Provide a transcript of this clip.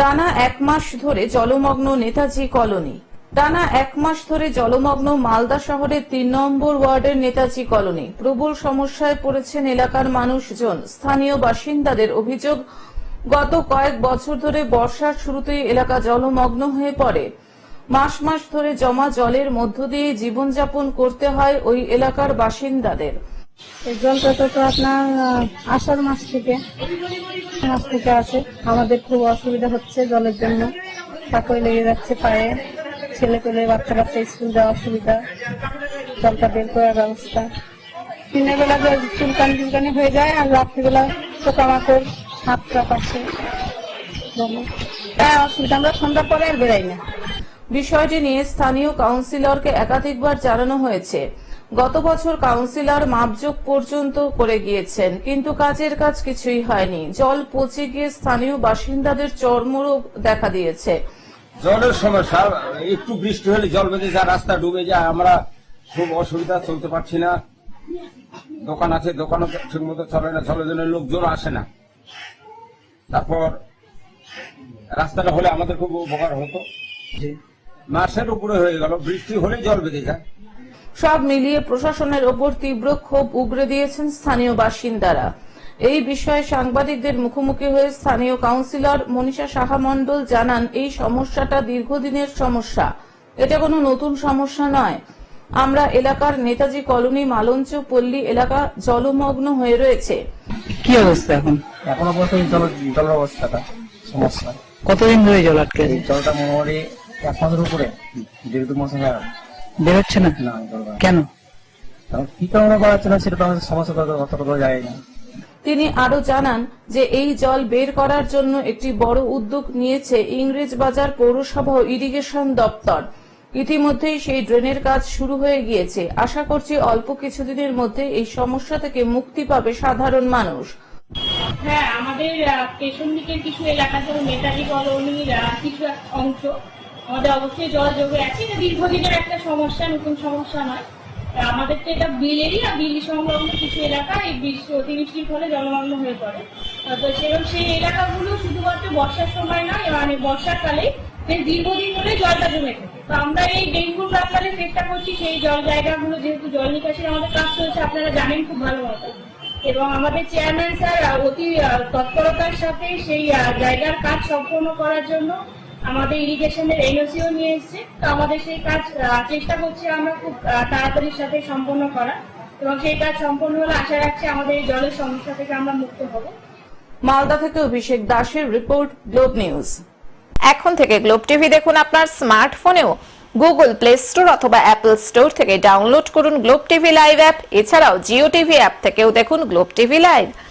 টানা এক মাস ধরে জলমগ্ন নেতাজি কলোনি। টানা এক মাস ধরে জলমগ্ন মালদা শহরের তিন নম্বর ওয়ার্ডের নেতাজি কলোনি। প্রবল সমস্যায় পড়েছেন এলাকার মানুষজন। স্থানীয় বাসিন্দাদের অভিযোগ, গত কয়েক বছর ধরে বর্ষার শুরুতেই এলাকা জলমগ্ন হয়ে পড়ে। মাস মাস ধরে জমা জলের মধ্য দিয়ে জীবনযাপন করতে হয় ওই এলাকার বাসিন্দাদের। এই জলটা তো আপনার আষাঢ় মাস থেকে মাস থেকে আছে। আমাদের খুব অসুবিধা হচ্ছে জলের জন্য। কাকই লেগে যাচ্ছে পায়ে। ছেলে পেলে, বাচ্চা বাচ্চা স্কুল যাওয়া অসুবিধা। জলটা বের করার ব্যবস্থা। দিনের বেলা চুলকানি চুলকানি হয়ে যায়, আর রাত্রিবেলা পোকামাকড় হাত টাপ আসে হ্যাঁ অসুবিধা, আমরা সন্ধ্যার পরে আর বেরাই না। বিষয়টি নিয়ে স্থানীয় কাউন্সিলরকে একাধিকবার জানানো হয়েছে। গত বছর কাউন্সিলর মাপযোগ পর্যন্ত করে গিয়েছেন কিন্তু কাজের কাজ কিছুই হয়নি। জল পচে গিয়ে স্থানীয় বাসিন্দাদের চর্মরোগ দেখা দিয়েছে। জলের সমস্যা একটু বৃষ্টি হলে জল বেঁধে যায় রাস্তা ডুবে যায় আমরা খুব অসুবিধা চলতে পারছি না। দোকান আছে দোকানও ঠিক মতো চলে না চলার জন্য লোকজন আসে না। তারপর রাস্তাটা হলে আমাদের খুব উপকার হতো। মাসের উপরে হয়ে গেল বৃষ্টি হলেই জল বেঁধে যায়। সব মিলিয়ে প্রশাসনের ওপর তীব্র ক্ষোভ উগরে দিয়েছেন স্থানীয় বাসিন্দারা। এই বিষয়ে সাংবাদিকদের মুখোমুখি হয়ে স্থানীয় কাউন্সিলর মনীষা সাহা মণ্ডল জানান এই সমস্যাটা দীর্ঘদিনের সমস্যা। এটা কোনো নতুন সমস্যা নয়। আমরা এলাকার নেতাজি কলোনি মালঞ্চ পল্লী এলাকা জলমগ্ন হয়ে রয়েছে। কি অবস্থা এখন? এখনও পর্যন্ত জল জলের অবস্থাটা সমস্যা। কতদিন ধরে জল আটকে জলটা মোটামুটি এক মাসের উপরে যেহেতু মৌসুম খারাপ বেরোচ্ছে না। কেন? কি কারণে বাড়াচ্ছে না সেটা তো আমাদের সমস্যা অতটা যায় না। তিনি আরও জানান যে এই জল বের করার জন্য একটি বড় উদ্যোগ নিয়েছে ইংরেজ বাজার পৌরসভা ইরিগেশন দপ্তর। ইতিমধ্যেই সেই ড্রেনের কাজ শুরু হয়ে গিয়েছে। আশা করছি অল্প কিছুদিনের মধ্যে এই সমস্যা থেকে মুক্তি পাবে সাধারণ মানুষ। হ্যাঁ আমাদের পেছন দিকের কিছু এলাকা যেমন নেতাজি কলোনির কিছু অংশ আমাদের অবশ্যই জল জমে আছে এটা দীর্ঘদিনের একটা সমস্যা, নতুন সমস্যা নয়। আমাদের তো এটা বিলেরই এরিয়া বিল সংলগ্ন কিছু এলাকা, এই বৃষ্টি অতিবৃষ্টির ফলে জলমগ্ন হয়ে পড়ে। তো সেরকম সেই এলাকাগুলো শুধুমাত্র বর্ষার সময় নয় মানে বর্ষাকালে বেশ দীর্ঘদিন ধরে জলটা জমে তো আমরা এই ডেঙ্গুর ব্যাপারে চেষ্টা করছি, সেই জল জায়গাগুলো যেহেতু জল নিকাশির আমাদের কাজ চলছে, আপনারা জানেন খুব ভালো মতো। এবং আমাদের চেয়ারম্যান স্যার, অতি তৎপরতার সাথে সেই জায়গার কাজ সম্পন্ন করার জন্য আমাদের ইরিগেশনের এনওসিও নিয়ে এসেছে। তো আমাদের সেই কাজ চেষ্টা করছি আমরা খুব তাড়াতাড়ির সাথে সম্পন্ন করা এবং সেই কাজ সম্পন্ন হলে আশা রাখছি আমাদের জলের সমস্যা থেকে আমরা মুক্ত হব। মালদা থেকে অভিষেক দাসের রিপোর্ট, গ্লোব নিউজ। এখন থেকে গ্লোব টিভি দেখুন আপনার স্মার্টফোনেও। গুগল প্লে স্টোর অথবা অ্যাপল স্টোর থেকে ডাউনলোড করুন গ্লোব টিভি লাইভ অ্যাপ। এছাড়াও জিও টিভি অ্যাপ থেকেও দেখুন গ্লোব টিভি লাইভ।